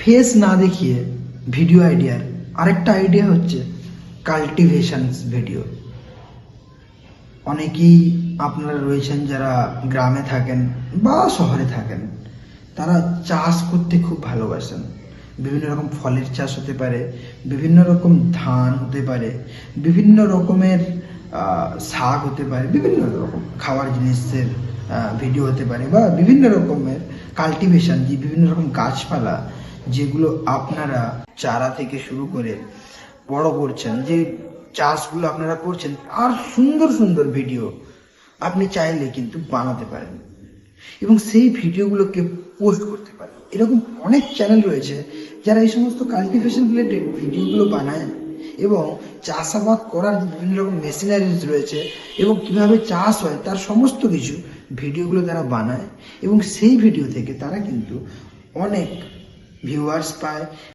Face না দেখিয়ে video আইডিয়ার আরেকটা আইডিয়া হচ্ছে কাল্টিভেশনস ভিডিও অনেকেই আপনারা রয়েছেন যারা গ্রামে থাকেন বা শহরে থাকেন, তারা চাষ করতে খুব ভালোবাসেন। বিভিন্ন রকম ফলের চাষ হতে পারে, বিভিন্ন রকম ধান হতে পারে, বিভিন্ন রকমের শাক হতে পারে, বিভিন্ন রকম খাওয়ার জিনিসের ভিডিও হতে পারে বা বিভিন্ন রকমের কাল্টিভেশন যে বিভিন্ন রকম গাছপালা যেগুলো আপনারা চারা থেকে শুরু করে বড় করছেন, যে চাষগুলো আপনারা করছেন, আর সুন্দর সুন্দর ভিডিও আপনি চাইলে কিন্তু বানাতে পারেন। এবং সেই ভিডিওগুলোকে পোস্ট করতে পারেন। এরকম অনেক চ্যানেল রয়েছে যারা এই সমস্ত কাল্টিভেশন রিলেটেড ভিডিওগুলো বানায় এবং চাষাবাদ করার বিভিন্ন রকম মেশিনারিজ রয়েছে এবং কীভাবে চাষ হয়, তার সমস্ত কিছু ভিডিওগুলো তারা বানায় এবং সেই ভিডিও থেকে তারা কিন্তু অনেক ভিউয়ার্স পায়।